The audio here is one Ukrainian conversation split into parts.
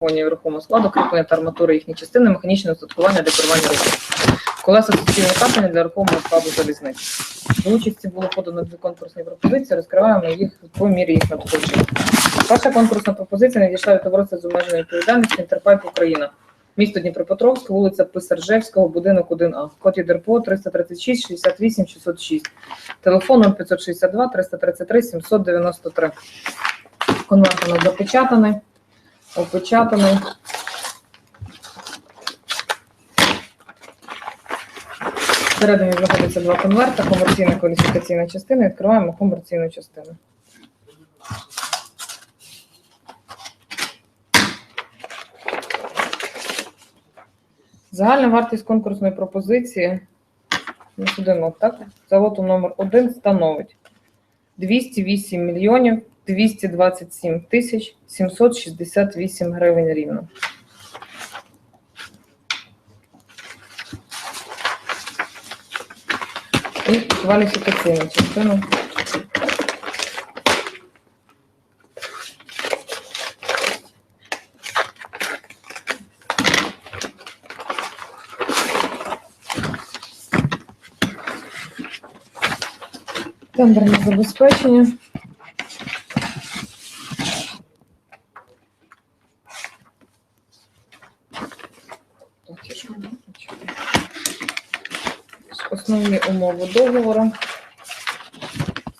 фонів рухомого складу, кріплення та арматури їхні частини, механічне устаткування для керування рухом. Колеса суцільного катання для рухомого складу залізниці. До участі було подано дві конкурсні пропозиції, розкриваємо їх по мірі їх надходження. Перша конкурсна пропозиція надійшла від товариства з обмеженою відповідальністю Інтерпайп Україна. Місто Дніпропетровськ, вулиця Писаржевського, будинок 1А. Код ЄДРПО 336 68 606. Телефон 0562 333 793. Конверт у нас запечатаний, опечатаний. Всередині знаходиться два конверта, комерційна кваліфікаційна частина. Відкриваємо комерційну частину. Загальна вартість конкурсної пропозиції на судинок, так? За лотом номер 1 становить 208 мільйонів 227 тисяч 768 гривень рівно. І кваліфікаційна частина. Тендерне забезпечення. Основні умови договору.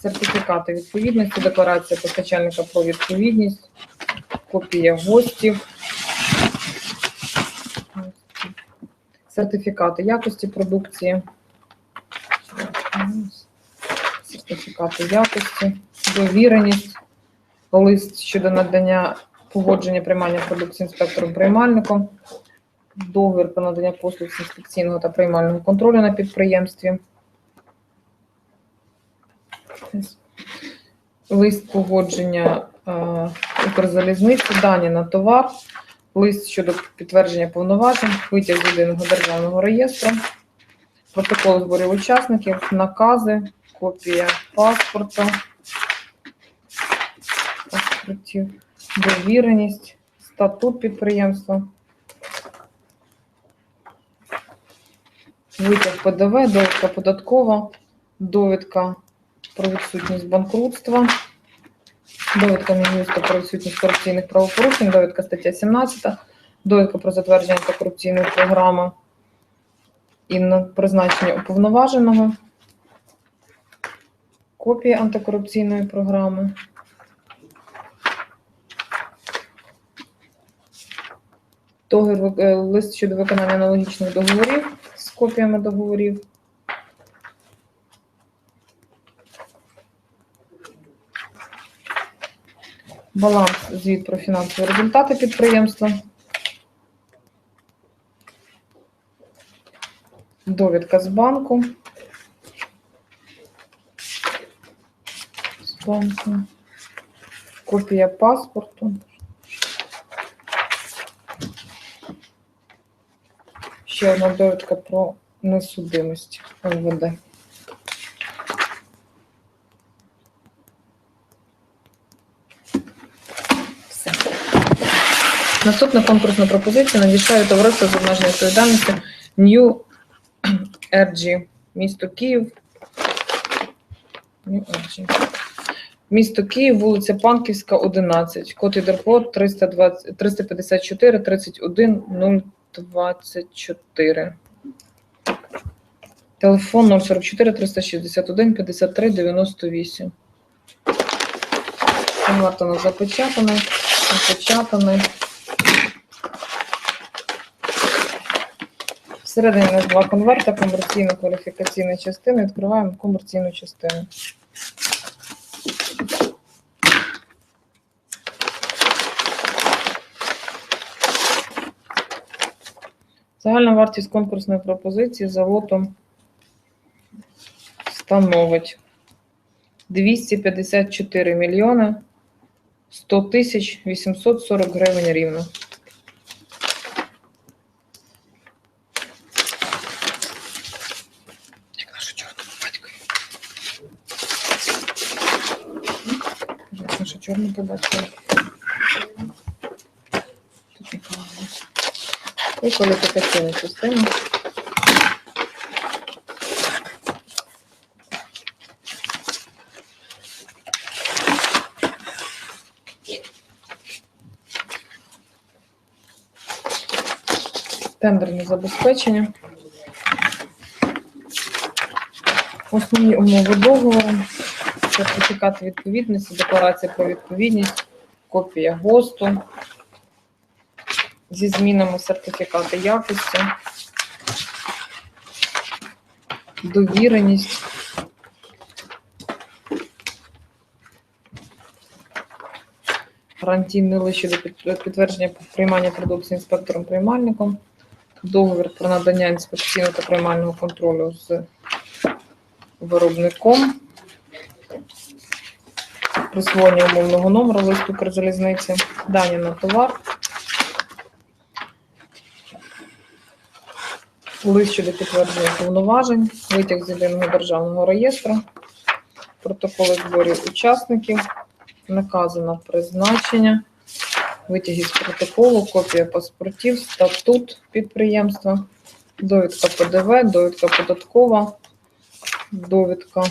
Сертифікати відповідності, декларація постачальника про відповідність, копія гостів, сертифікати якості продукції, сертифікати якості, довіреність, лист щодо надання погодження приймання продукції інспектором приймальником, договір про надання послуг з інспекційного та приймального контролю на підприємстві. Лист погодження е, Укрзалізниці, дані на товар, лист щодо підтвердження повноважень, витяг з єдиного державного реєстру, протокол зборів учасників, накази, копія паспорта, паспортів, довіреність, статут підприємства. Витяг ПДВ, довідка податкова, довідка про відсутність банкрутства, довідка Мін'юсту про відсутність корупційних правопорушень, довідка стаття 17, довідка про затвердження антикорупційної програми і на призначення уповноваженого, копія антикорупційної програми. Договір, е, лист щодо виконання аналогічних договорів копіями договорів. Баланс, звіт про фінансові результати підприємства. Довідка з банку. З банку. Копія паспорту. Ще одна довідка про несудимість МВД. Наступна конкурсна пропозиція надійшла від товариства з обмеженою відповідальністю New RG, місто Київ. New RG. Місто Київ, вулиця Панківська, 11, код ІДРПО 320 354 31 024. Телефон 044 361 53 98. Конверт запечатаний, запечатаний. Всередині у нас два конверта, комерційно-кваліфікаційна частина. Відкриваємо комерційну частину. Загальна вартість конкурсної пропозиції за лотом становить 254 мільйони 100 тисяч 840 гривень рівно. Як нашу чорному І кваліфікаційна частина. Тендерне забезпечення. Основні умови договору, сертифікат відповідності, декларація про відповідність, копія ГОСТу зі змінами сертифікати якості, довіреність. Гарантійний лист щодо підтвердження приймання продукції інспектором-приймальником, договір про надання інспекційного та приймального контролю з виробником, присвоєння умовного номеру листу Укрзалізниці, дані на товар, лист щодо підтвердження повноважень, витяг з єдиного державного реєстру, протоколи зборів учасників, накази на призначення, витяги з протоколу, копія паспортів, статут підприємства, довідка ПДВ, довідка податкова, довідка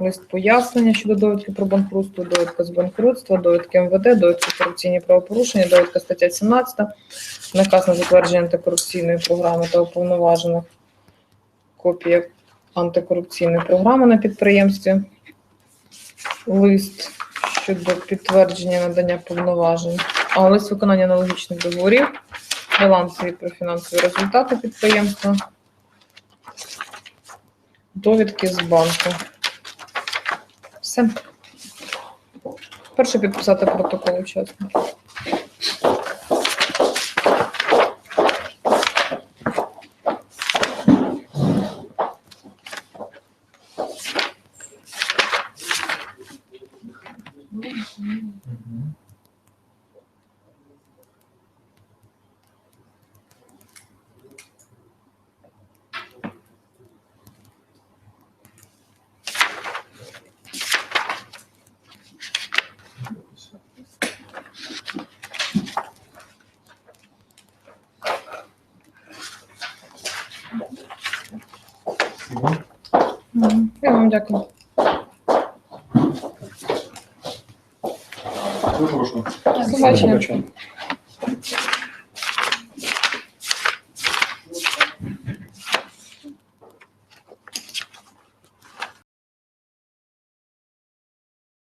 лист пояснення щодо довідки про банкрутство, довідка з банкрутства, довідки МВД, довідка корупційні правопорушення, довідка стаття 17, наказ на затвердження антикорупційної програми та уповноважених, копія антикорупційної програми на підприємстві, лист щодо підтвердження надання повноважень, а лист виконання аналогічних договорів, балансові про фінансові результати підприємства, довідки з банку. Все. Перше підписати протокол учасників. Мгм. Вам дякую. Запрошую. До побачення.